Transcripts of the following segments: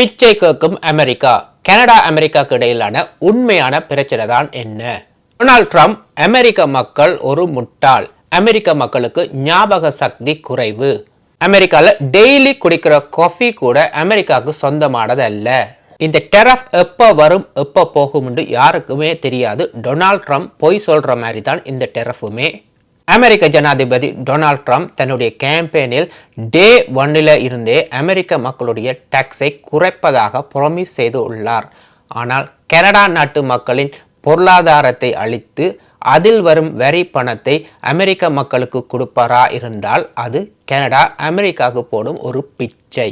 பிச்சை கேட்கும் America Canada அமெரிக்காவுக்கு இடையிலான உண்மையான பிரச்சனை தான் என்ன? டொனால்ட் ட்ரம்ப் அமெரிக்க மக்கள் ஒரு முட்டாள். அமெரிக்க மக்களுக்கு ஞாபக சக்தி குறைவு. அமெரிக்கால டெய்லி குடிக்கிற காஃபி கூட அமெரிக்காவுக்கு சொந்தமானது அல்ல இந்த டெரஃப் எப்போ வரும் எப்போ போகும்னு யாருக்குமே தெரியாது. டொனால்ட் ட்ரம்ப் பொய் சொல்ற மாதிரி தான் இந்த டெரஃபுமே அமெரிக்க ஜனாதிபதி டொனால்ட் ட்ரம்ப் தன்னுடைய கேம்பெயினில் டே ஒன்னில் இருந்தே அமெரிக்க மக்களுடைய டாக்ஸை குறைப்பதாக ப்ராமிஸ் செய்து உள்ளார். ஆனால் கனடா நாட்டு மக்களின் பொருளாதாரத்தை அழித்து அதில் வரும் வரி பணத்தை அமெரிக்க மக்களுக்கு கொடுப்பாரா இருந்தால் அது கனடா அமெரிக்காவுக்கு போடும் ஒரு பிச்சை.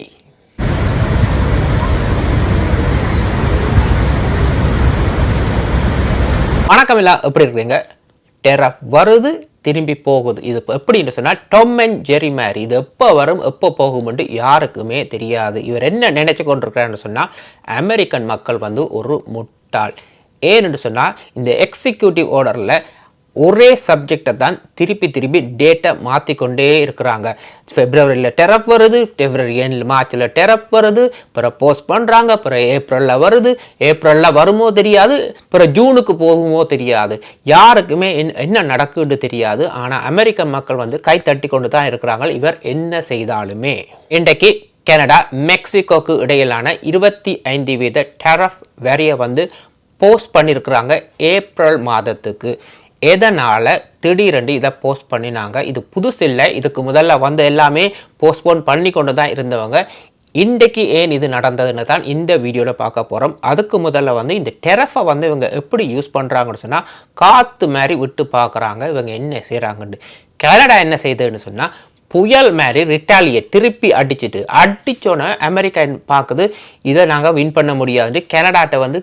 வணக்கம் எல்லாம் எப்படி இருக்கீங்க? டெரஃப் வருது திரும்பி போகுது. இது இப்போ எப்படின்னு சொன்னால் டொம் அண்ட் ஜெரி மாதிரி இது எப்போ வரும் எப்போ போகும்னு யாருக்குமே தெரியாது. இவர் என்ன நினச்சி கொண்டிருக்கிறாருன்னு சொன்னால் அமெரிக்கன் மக்கள் வந்து ஒரு முட்டாள். ஏன்னு சொன்னால் இந்த எக்ஸிக்யூட்டிவ் ஆர்டரில் ஒரே சப்ஜெக்டை தான் திருப்பி திருப்பி டேட்டை மாற்றிக்கொண்டே இருக்கிறாங்க. ஃபெப்ரவரியில் டெரப் வருது ஃபெப்ரவரி ஏழு மார்ச்சில் டெரப் வருது அப்புறம் போஸ்ட் பண்ணுறாங்க அப்புறம் ஏப்ரலில் வருது ஏப்ரலில் வருமோ தெரியாது அப்புறம் ஜூனுக்கு போகுமோ தெரியாது. யாருக்குமே என்ன என்ன நடக்குன்னு தெரியாது. ஆனால் அமெரிக்க மக்கள் வந்து கை தட்டி கொண்டு தான் இருக்கிறாங்க. இவர் என்ன செய்தாலுமே. இன்றைக்கு கனடா மெக்சிகோக்கு இடையிலான இருபத்தி ஐந்து வீத டெரஃப் வரிய வந்து போஸ்ட் பண்ணியிருக்கிறாங்க ஏப்ரல் மாதத்துக்கு. எதனால் திடீரென்று இதை போஸ்ட் பண்ணினாங்க? இது புதுசு இல்லை. இதுக்கு முதல்ல வந்து எல்லாமே போஸ்ட்போன் பண்ணி கொண்டு தான் இருந்தவங்க. இன்றைக்கு ஏன் இது நடந்ததுன்னு தான் இந்த வீடியோவில் பார்க்க போகிறோம் அதுக்கு முதல்ல வந்து இந்த டெரஃபை வந்து இவங்க எப்படி யூஸ் பண்ணுறாங்கன்னு சொன்னால் காற்று மாதிரி விட்டு பார்க்குறாங்க. இவங்க என்ன செய்கிறாங்கன்னு கனடா என்ன செய்யுதுன்னு சொன்னால் புயல் மாதிரி ரிட்டாலியேட் திருப்பி அடிச்சிட்டு அடித்தோன்னே அமெரிக்கா பார்க்குது இதை நாங்கள் வின் பண்ண முடியாதுன்னு கனடாட்ட வந்து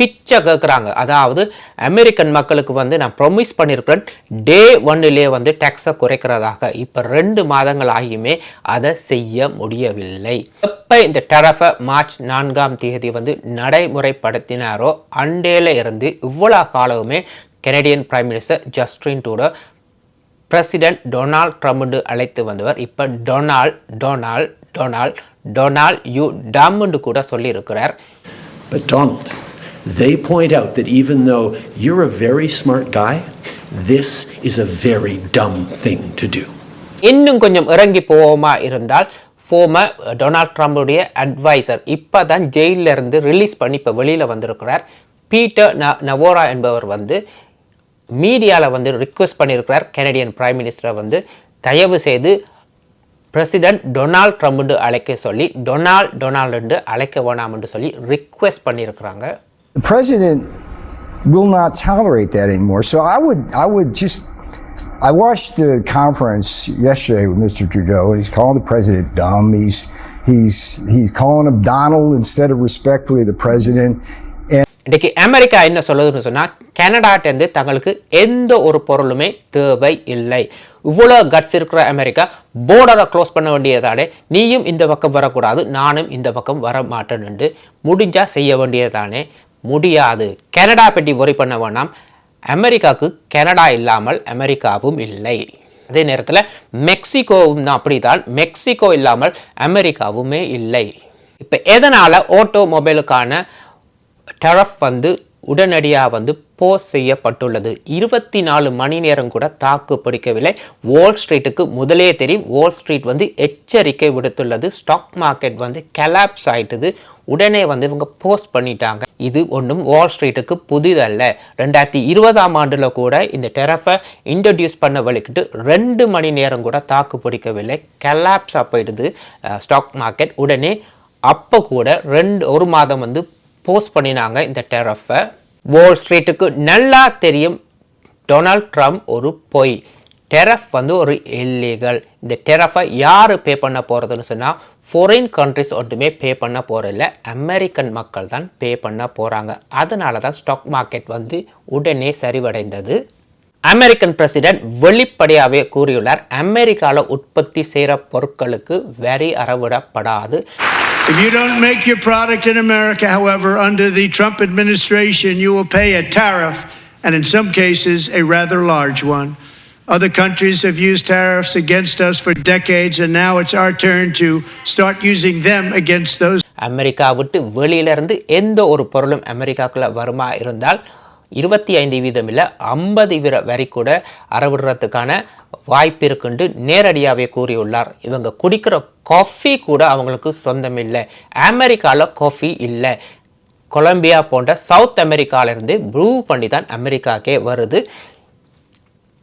பிச்சை கேட்குறாங்க அதாவது அமெரிக்கன் மக்களுக்கு வந்து நான் ப்ரொமிஸ் பண்ணியிருக்கிறேன் டே ஒன்னிலே வந்து டேக்ஸை குறைக்கிறதாக. இப்போ ரெண்டு மாதங்கள் ஆகியுமே அதை செய்ய முடியவில்லை. எப்போ இந்த டெரஃபை மார்ச் நான்காம் தேதி வந்து நடைமுறைப்படுத்தினாரோ அண்டேல இருந்து இவ்வளோ காலமுமே கெனடியன் பிரைம் மினிஸ்டர் ஜஸ்டின் டூடோ பிரசிடென்ட் டொனால்ட் ட்ரம்ப்னு அழைத்து வந்தவர். இப்போ Donald Donald Donald Donald you டம்னு கூட சொல்லியிருக்கிறார். But Donald, they point out that even though you're a very smart guy, this is a very dumb thing to do. இன்னும் கொஞ்சம் இறங்கி போவோமா இருந்தால் ஃபோமர் டொனால்ட் ட்ரம்புடைய அட்வைசர் இப்போ தான் ஜெயிலில் இருந்து ரிலீஸ் பண்ணி இப்போ வெளியில் வந்திருக்கிறார். பீட்டர் ந நவோரா என்பவர் வந்து மீடியாவில் வந்து ரிக்வெஸ்ட் பண்ணியிருக்கிறார். கெனடியன் பிரைம் மினிஸ்டரை வந்து தயவு செய்து பிரசிடென்ட் டொனால்ட் ட்ரம்ப்னு அழைக்க சொல்லி டொனால்ட் டொனால்டு அழைக்க வேணாம் என்று சொல்லி ரிக்வெஸ்ட் பண்ணியிருக்கிறாங்க. The president will not tolerate that anymore. So I would, I would just, I watched the conference yesterday with Mr. Trudeau, and he's calling the president dumb. He's, he's, he's calling him Donald instead of respectfully the president. இன்றைக்கு America என்ன சொல்லுதுன்னு சொன்னால் கனடாட்டேருந்து தங்களுக்கு எந்த ஒரு பொருளுமே தேவை இல்லை இவ்வளோ கட்ஸ் இருக்கிற அமெரிக்கா போர்டரை க்ளோஸ் பண்ண வேண்டியதானே நீயும் இந்த பக்கம் வரக்கூடாது நானும் இந்த பக்கம் வர மாட்டேன்னு முடிஞ்சால் செய்ய வேண்டியதானே முடியாது. கனடா பற்றி ஒரி பண்ண வேணாம். அமெரிக்காவுக்கு கனடா இல்லாமல் அமெரிக்காவும் இல்லை. அதே நேரத்தில் மெக்சிகோவும் தான் அப்படிதான். மெக்சிகோ இல்லாமல் அமெரிக்காவுமே இல்லை. இப்போ எதனால் ஆட்டோமொபைலுக்கான டெரஃப் வந்து உடனடியாக வந்து போஸ் செய்யப்பட்டுள்ளது. இருபத்தி நாலு மணி நேரம் கூட தாக்கு பிடிக்கவில்லை. வால் ஸ்ட்ரீட்டுக்கு முதலே தெரியும். வால் ஸ்ட்ரீட் வந்து எச்சரிக்கை விடுத்துள்ளது. ஸ்டாக் மார்க்கெட் வந்து கலாப்ஸ் ஆயிட்டுது. உடனே வந்து இவங்க போஸ்ட் பண்ணிட்டாங்க. இது ஒன்றும் வால் ஸ்ட்ரீட்டுக்கு புதிதல்ல. ரெண்டாயிரத்தி இருபதாம் ஆண்டில் கூட இந்த டெரஃபை இன்ட்ரடியூஸ் பண்ண வலிக்கிட்டு ரெண்டு மணி நேரம் கூட தாக்கு பிடிக்கவில்லை. கலாப்ஸாக போயிடுது ஸ்டாக் மார்க்கெட் உடனே அப்போ கூட ரெண்டு ஒரு மாதம் வந்து போஸ்ட் பண்ணினாங்க இந்த டெரஃபை வால் ஸ்ட்ரீட்டுக்கு நல்லா தெரியும் டொனால்ட் ட்ரம்ப் ஒரு பொய். டெரஃப் வந்து ஒரு இல்லீகல் இந்த டெரஃபை யார் பே பண்ண போகிறதுன்னு சொன்னால் ஃபாரின் கண்ட்ரிஸ் ஒன்றுமே பே பண்ண போகிறதில்ல அமெரிக்கன் மக்கள் தான் பே பண்ண போகிறாங்க அதனால தான் ஸ்டாக் மார்க்கெட் வந்து உடனே சரிவடைந்தது. அமெரிக்கன் பிரசிடென்ட் வெளிப்படையாகவே கூறியுள்ளார் அமெரிக்காவில் உற்பத்தி செய்கிற பொருட்களுக்கு வரி அறவிடப்படாது. If you don't make your product in America, however, under the Trump administration, you will pay a tariff, and in some cases, a rather large one. Other countries have used tariffs against us for decades, and now it's our turn to start using them against those. America விட்டு வெளியிலிருந்து எந்த ஒரு பொருளும் அமெரிக்காக்குள்ளே வருமா இருந்தால் இருபத்தி ஐந்து வீதம் இல்லை ஐம்பது வீர வரி கூட அறவிடுறதுக்கான வாய்ப்பு இருக்குன்னு நேரடியாகவே கூறியுள்ளார். இவங்க குடிக்கிற காஃபி கூட அவங்களுக்கு சொந்தம் இல்லை அமெரிக்காவில் காஃபி இல்லை. கொலம்பியா போன்ற சவுத் அமெரிக்காவிலிருந்து ப்ரூ பண்ணி தான் அமெரிக்காக்கே வருது.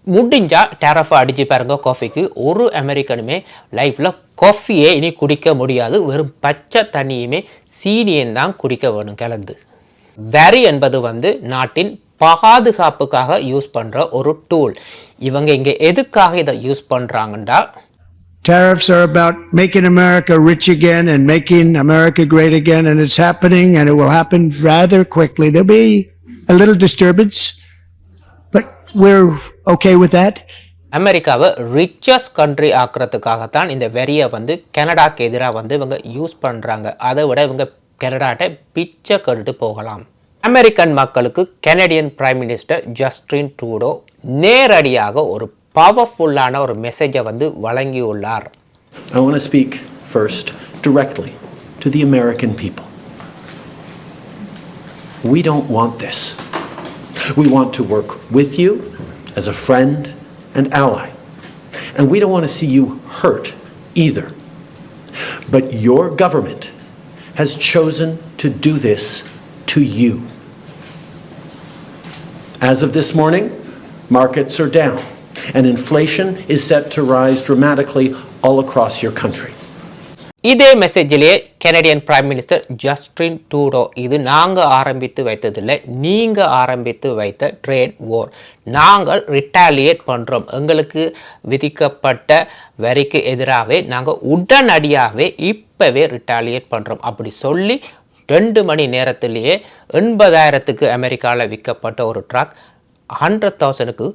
முடிஞ்சால் டேரஃபை அடிச்சு பாருங்க காஃபிக்கு ஒரு அமெரிக்கனுமே லைஃப்பில் காஃபியே இனி குடிக்க முடியாது. வெறும் பச்சை தண்ணியுமே சீனியும் தான் குடிக்க வேணும் கலந்து. வரி என்பது வந்து நாட்டின் பாதுகாப்புக்காக யூஸ் பண்ணுற ஒரு டூல் இவங்க இங்கே எதுக்காக இதை யூஸ் பண்ணுறாங்கன்றா Tariffs are about making America rich again and making America great again, and it's happening, and it will happen rather quickly. There'll be a little disturbance, but we're okay with that. அமெரிக்காவை richest country ஆக்குறதுக்காகத்தான் இந்த வெறியை வந்து கனடாக்கு எதிராக வந்து இவங்க use பண்ணுறாங்க அதை விட இவங்க கனடாட்ட பிச்சை கருட்டு போகலாம் அமெரிக்கன் மக்களுக்கு Canadian prime minister Justin Trudeau நேரடியாக ஒரு பவர்ஃபுல்லான ஒரு மெசேஜை வந்து வழங்கியுள்ளார் I want to speak first directly to the American people. We don't want this. We want to work with you as a friend and ally. And we don't want to see you hurt either. But your government has chosen to do this to you. As of this morning, markets are down, and inflation is set to rise dramatically all across your country. இதே மெசேஜிலே Canadian prime minister Justin டூடோ இது நாங்கள் ஆரம்பித்து வைத்ததில்லை நீங்கள் ஆரம்பித்து வைத்த trade ஓர் நாங்கள் ரிட்டாலியேட் பண்ணுறோம் எங்களுக்கு விதிக்கப்பட்ட வரிக்கு எதிராகவே நாங்கள் உடனடியாகவே இப் இப்போவே ரிட்டாலியேட் பண்ணுறோம் அப்படி சொல்லி ரெண்டு மணி நேரத்திலேயே எண்பதாயிரத்துக்கு அமெரிக்காவில் விற்கப்பட்ட ஒரு ட்ராக் ஹண்ட்ரட் தௌசண்ட்க்கு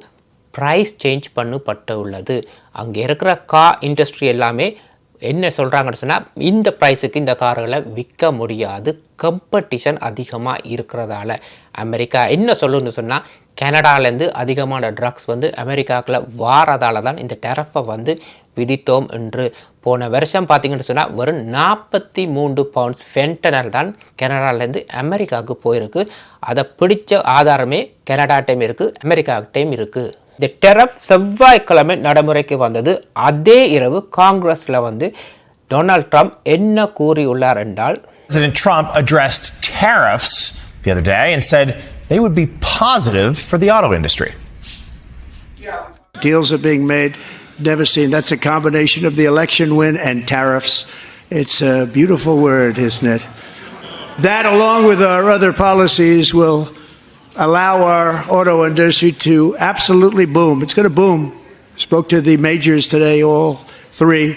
ப்ரைஸ் சேஞ்ச் பண்ணப்பட்டு உள்ளது அங்கே இருக்கிற கா இண்டஸ்ட்ரி எல்லாமே என்ன சொல்கிறாங்கன்னு சொன்னால் இந்த ப்ரைஸுக்கு இந்த கார்களை விற்க முடியாது. கம்படிஷன் அதிகமாக இருக்கிறதால. அமெரிக்கா என்ன சொல்லுன்னு சொன்னால் கனடாலேருந்து அதிகமான ட்ரக்ஸ் வந்து அமெரிக்காக்குள்ள வாரதால தான் இந்த டெரஃபை வந்து விதித்தோம் என்று போன வருஷம் பார்த்தீங்கன்னு சொன்னால் வெறும் நாற்பத்தி மூன்று பவுண்ட்ஸ் ஃபென்டனல் தான் கனடாலேருந்து அமெரிக்காவுக்கு போயிருக்கு அதை பிடிச்ச ஆதாரமே கனடா டைம் இருக்குது அமெரிக்கா டைம் இருக்குது இந்த டெரப் செவ்வாய்க்கிழமை நடைமுறைக்கு வந்தது அதே இரவு காங்கிரஸில் வந்து டொனால்ட் ட்ரம்ப் என்ன கூறியுள்ளார் என்றால் President Trump addressed tariffs the other day and said they would be positive for the auto industry. Deals are being made. Never seen. That's a combination of the election win and tariffs. It's a beautiful word, isn't it? That, along with our other policies, will allow our auto industry to absolutely boom. It's going to boom. Spoke to the majors today, all three,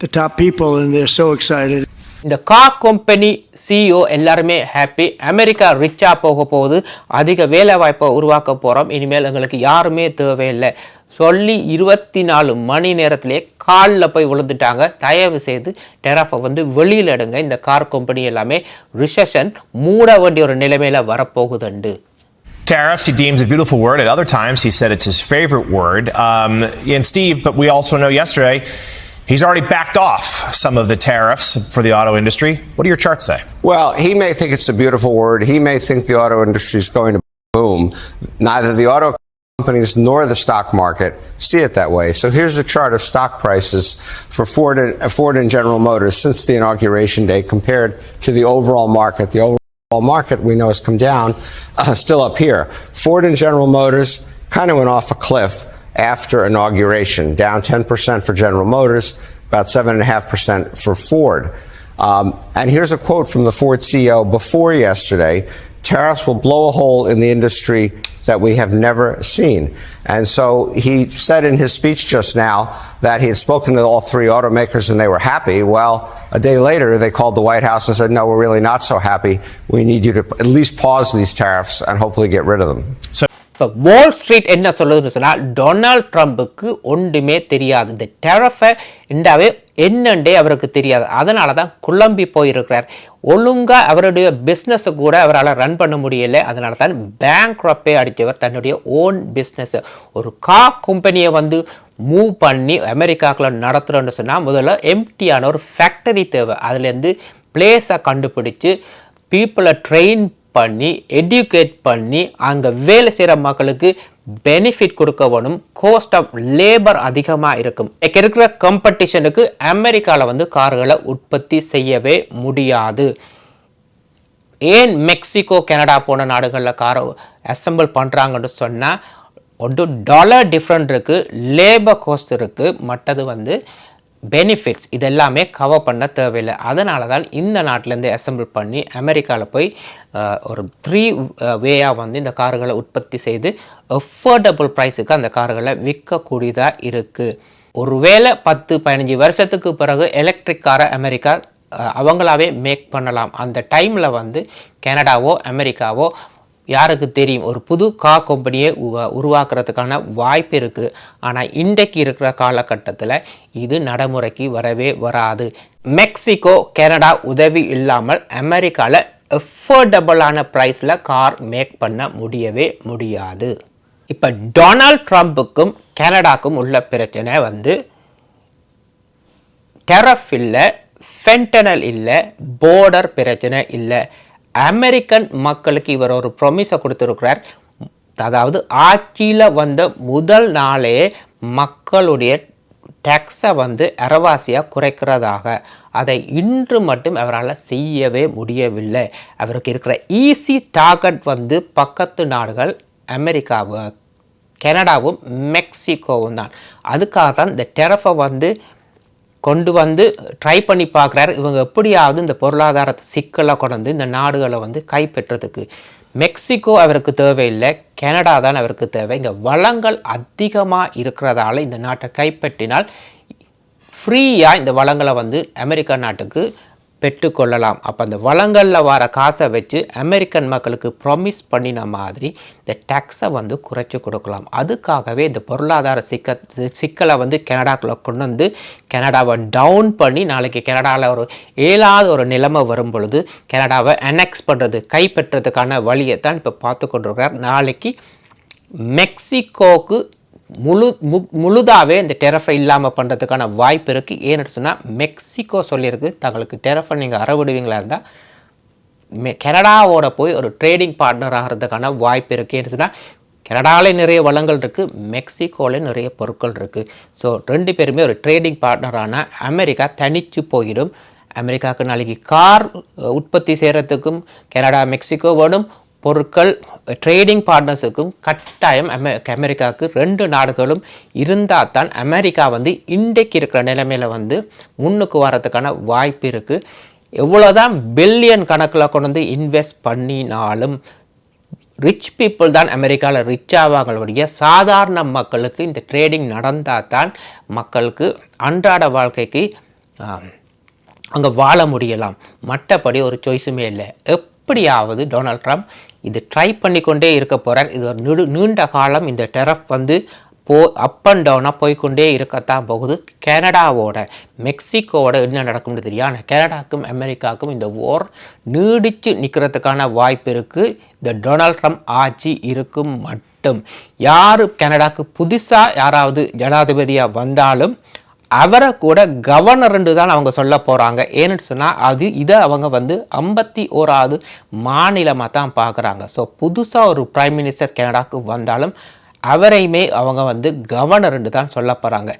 the top people, and they're so excited. இந்த car company CEO எல்லாருமே happy America ரிச்சாக போக போகுது அதிக வேலை வாய்ப்பை உருவாக்க போகிறோம் இனிமேல் எங்களுக்கு யாருமே தேவையில்லை சொல்லி இருபத்தி நாலு மணி நேரத்திலே காலில் போய் விழுந்துட்டாங்க தயவு செய்து டெராஃபை வந்து வெளியில் எடுங்க இந்த கார் கம்பெனி எல்லாமே ரிசெஷன் மூட வேண்டிய ஒரு நிலைமையில் வரப்போகுதுண்டு Tariffs, he deems a beautiful word. At other times, he said it's his favorite word. Um, and Steve, but we also know yesterday he's already backed off some of the tariffs for the auto industry. What do your charts say? Well, he may think it's a beautiful word. He may think the auto industry is going to boom. Neither the auto companies nor the stock market see it that way. So here's a chart of stock prices for Ford and, Ford and General Motors since the inauguration day compared to the overall market. The overall market we know has come down, uh, still up here. Ford and General Motors kind of went off a cliff after inauguration, down 10% for General Motors, about 7.5% for Ford. Um, and here's a quote from the Ford CEO before yesterday tariffs will blow a hole in the industry that we have never seen. And so he said in his speech just now that he had spoken to all three automakers and they were happy. Well, a day later, they called the White House and said, no, we're really not so happy. We need you to at least pause these tariffs and hopefully get rid of them. இப்போ Wall Street என்ன சொல்லுதுன்னு சொன்னால் Donald ட்ரம்ப்புக்கு ஒன்றுமே தெரியாது. இந்த டெரஃபை இண்டாவே என்னண்டே அவருக்கு தெரியாது. அதனால தான் குழம்பி போயிருக்கிறார். ஒழுங்காக அவருடைய பிஸ்னஸை கூட அவரால் ரன் பண்ண முடியல. அதனால தான் பேங்க் ரப்பே அடித்தவர் தன்னுடைய ஓன் பிஸ்னஸ் ஒரு கா கம்பெனியை வந்து மூவ் பண்ணி அமெரிக்காக்குள்ள நடத்துகிறோன்னு சொன்னால் முதல்ல எம்டியான ஒரு ஃபேக்டரி தேவை. அதுலேருந்து பிளேஸை கண்டுபிடிச்சு பீப்புளை ட்ரெயின் பண்ணி எடியூகேட் பண்ணி அங்கே வேலை செய்கிற மக்களுக்கு பெனிஃபிட் கொடுக்கவணும் கோஸ்ட் ஆஃப் லேபர் அதிகமாக இருக்கும். இங்கே இருக்கிற காம்படிஷனுக்கு அமெரிக்காவில் வந்து கார்களை உற்பத்தி செய்யவே முடியாது. ஏன் மெக்சிகோ கனடா போன நாடுகளில் காரை அசெம்பிள் பண்ணுறாங்கன்னு சொன்னால் ஒன்று டாலர் டிஃப்ரெண்ட் இருக்குது லேபர் கோஸ்ட் இருக்குது மற்றது வந்து பெனிஃபிட்ஸ் இதெல்லாமே கவர் பண்ண தேவையில்லை. அதனால தான் இந்த நாட்டிலேருந்து அசம்பிள் பண்ணி அமெரிக்காவில் போய் ஒரு த்ரீ வேயாக வந்து இந்த கார்களை உற்பத்தி செய்து அஃபோர்டபுள் ப்ரைஸுக்கு அந்த கார்களை விற்கக்கூடியதாக இருக்குது ஒருவேளை பத்து பதினஞ்சு வருஷத்துக்கு பிறகு எலக்ட்ரிக் காரை அமெரிக்கா அவங்களாவே மேக் பண்ணலாம். அந்த டைமில் வந்து கனடாவோ அமெரிக்காவோ யாருக்கு தெரியும்? ஒரு புது கா கம்பெனியை உருவாக்குறதுக்கான வாய்ப்பு இருக்குது ஆனால் இன்றைக்கு இருக்கிற காலகட்டத்தில் இது நடைமுறைக்கு வரவே வராது. மெக்சிகோ கனடா உதவி இல்லாமல் அமெரிக்காவில் எஃபோர்டபுளான ப்ரைஸில் கார் மேக் பண்ண முடியவே முடியாது. இப்போ டொனால்ட் ட்ரம்ப்புக்கும் கனடாக்கும் உள்ள பிரச்சனை வந்து டெரஃப் இல்லை ஃபென்டனல் இல்லை போர்டர் பிரச்சனை இல்லை. அமெரிக்கன் மக்களுக்கு இவர் ஒரு ப்ரொமிஸை கொடுத்துருக்கிறார். அதாவது ஆட்சியில் வந்த முதல் நாளே மக்களுடைய டேக்ஸை வந்து அறவாசியாக குறைக்கிறதாக. அதை இன்று மட்டும் அவரால் செய்யவே முடியவில்லை. அவருக்கு இருக்கிற ஈஸி டார்கெட் வந்து பக்கத்து நாடுகள் அமெரிக்காவை கனடாவும் மெக்சிகோவும் தான். அதுக்காக தான் இந்த டெரஃபை வந்து கொண்டு வந்து ட்ரை பண்ணி பார்க்குறாரு. இவங்க எப்படியாவது இந்த பொருளாதார சிக்கலை கொண்டு வந்து இந்த நாடுகளை வந்து கைப்பற்றதுக்கு மெக்சிகோ அவருக்கு தேவையில்லை கனடா தான் அவருக்கு தேவை. இங்கே வளங்கள் அதிகமாக இருக்கிறதால இந்த நாட்டை கைப்பற்றினால் ஃப்ரீயாக இந்த வளங்களை வந்து அமெரிக்கா நாட்டுக்கு பெற்றுக்கொள்ளலாம். அப்போ அந்த வளங்களில் வர காசை வச்சு அமெரிக்கன் மக்களுக்கு ப்ராமிஸ் பண்ணின மாதிரி இந்த டேக்ஸை வந்து குறைச்சி கொடுக்கலாம். அதுக்காகவே இந்த பொருளாதார சிக்க சிக்கலை வந்து கனடாக்குள்ளே கொண்டு வந்து கனடாவை டவுன் பண்ணி நாளைக்கு கனடாவில் ஒரு ஏழாவது ஒரு நிலைமை வரும் பொழுது கனடாவை அனெக்ஸ் பண்ணுறது கைப்பற்றதுக்கான வழியை தான் இப்போ பார்த்து கொண்டிருக்கிறார். நாளைக்கு மெக்சிகோக்கு முழு மு முழுதாகவே இந்த டெரஃபை இல்லாமல் பண்ணுறதுக்கான வாய்ப்பு இருக்குது ஏன்னு சொன்னால் மெக்சிகோ சொல்லியிருக்கு தங்களுக்கு டெரஃபை நீங்கள் அறவிடுவீங்களா இருந்தால் மெ கனடாவோட போய் ஒரு ட்ரேடிங் பார்ட்னர் ஆகிறதுக்கான வாய்ப்பு இருக்குன்னு சொன்னால் கனடாவில் நிறைய வளங்கள் இருக்குது மெக்சிகோவில் நிறைய பொருட்கள் இருக்குது ஸோ ரெண்டு பேருமே ஒரு ட்ரேடிங் பார்ட்னரான அமெரிக்கா தனிச்சு போயிடும். அமெரிக்காவுக்கு நாளைக்கு கார் உற்பத்தி செய்கிறதுக்கும் கனடா மெக்சிகோ வேணும். பொருட்கள் ட்ரேடிங் பார்ட்னர்ஸுக்கும் கட்டாயம் அமெ அமெரிக்காவுக்கு ரெண்டு நாடுகளும் இருந்தால் தான் அமெரிக்கா வந்து இன்றைக்கு இருக்கிற நிலைமையில் வந்து முன்னுக்கு வரதுக்கான வாய்ப்பு இருக்குது எவ்வளோதான் பில்லியன் கணக்கில் கொண்டு வந்து இன்வெஸ்ட் பண்ணினாலும் ரிச் பீப்புள் தான் அமெரிக்காவில் ரிச் ஆவாங்களுடைய சாதாரண மக்களுக்கு இந்த ட்ரேடிங் நடந்தால் தான் மக்களுக்கு அன்றாட வாழ்க்கைக்கு அங்கே வாழ முடியலாம். மற்றபடி ஒரு சாய்ஸுமே இல்லை. எப் எப்படியாவது டொனால்ட் ட்ரம்ப் இது ட்ரை பண்ணிக்கொண்டே இருக்க போகிறார் இது ஒரு நீடு நீண்ட காலம் இந்த டெரப் வந்து போ அப் அண்ட் டவுனாக போய்க்கொண்டே இருக்கத்தான் போகுது. கனடாவோட மெக்சிகோவோட என்ன நடக்கும்னு தெரியும்? ஆனால் கனடாக்கும் அமெரிக்காவுக்கும் இந்த ஓர் நீடித்து நிற்கிறதுக்கான வாய்ப்பு இருக்குது இந்த டொனால்ட் ட்ரம்ப் ஆட்சி இருக்கும் மட்டும். யார் கனடாவுக்கு புதுசாக யாராவது ஜனாதிபதியாக வந்தாலும் அவரை கூட கவர்னர்ன்று தான் அவங்க சொல்ல போகிறாங்க ஏன்னு சொன்னால் அது இதை அவங்க வந்து ஐம்பத்தி ஓராவது மாநிலமாக தான் பார்க்குறாங்க. ஸோ புதுசாக ஒரு பிரைம் மினிஸ்டர் கனடாவுக்கு வந்தாலும் அவரையுமே அவங்க வந்து கவர்னர்ன்று தான் சொல்ல போகிறாங்க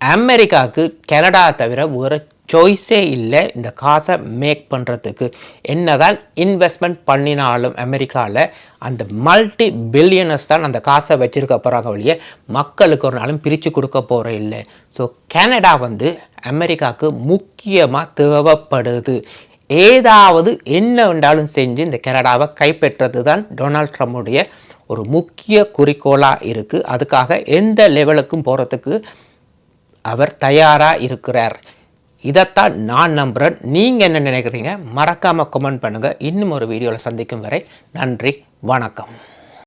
அமெரிக்காவுக்கு கனடா தவிர ஒரு சாய்ஸே இல்லை இந்த காசை மேக் பண்ணுறதுக்கு என்ன தான் இன்வெஸ்ட்மெண்ட் பண்ணினாலும் அமெரிக்காவில் அந்த மல்டி பில்லியனர்ஸ் தான் அந்த காசை வச்சுருக்க போகிறாங்க வழியே மக்களுக்கு ஒரு நாளும் பிரித்து கொடுக்க போகிற இல்லை. ஸோ கனடா வந்து அமெரிக்காவுக்கு முக்கியமாக தேவைப்படுது. ஏதாவது என்ன வேண்டாலும் செஞ்சு இந்த கனடாவை கைப்பற்றது தான் டொனால்ட் ட்ரம்ப்புடைய ஒரு முக்கிய குறிக்கோளாக இருக்குது அதுக்காக எந்த லெவலுக்கும் போகிறதுக்கு அவர் தயாராக இருக்கிறார். இதைத்தான் நான் நம்புகிறேன் நீங்கள் என்ன நினைக்கிறீங்க? மறக்காமல் கமெண்ட் பண்ணுங்கள் இன்னும் ஒரு வீடியோவில் சந்திக்கும் வரை நன்றி வணக்கம்.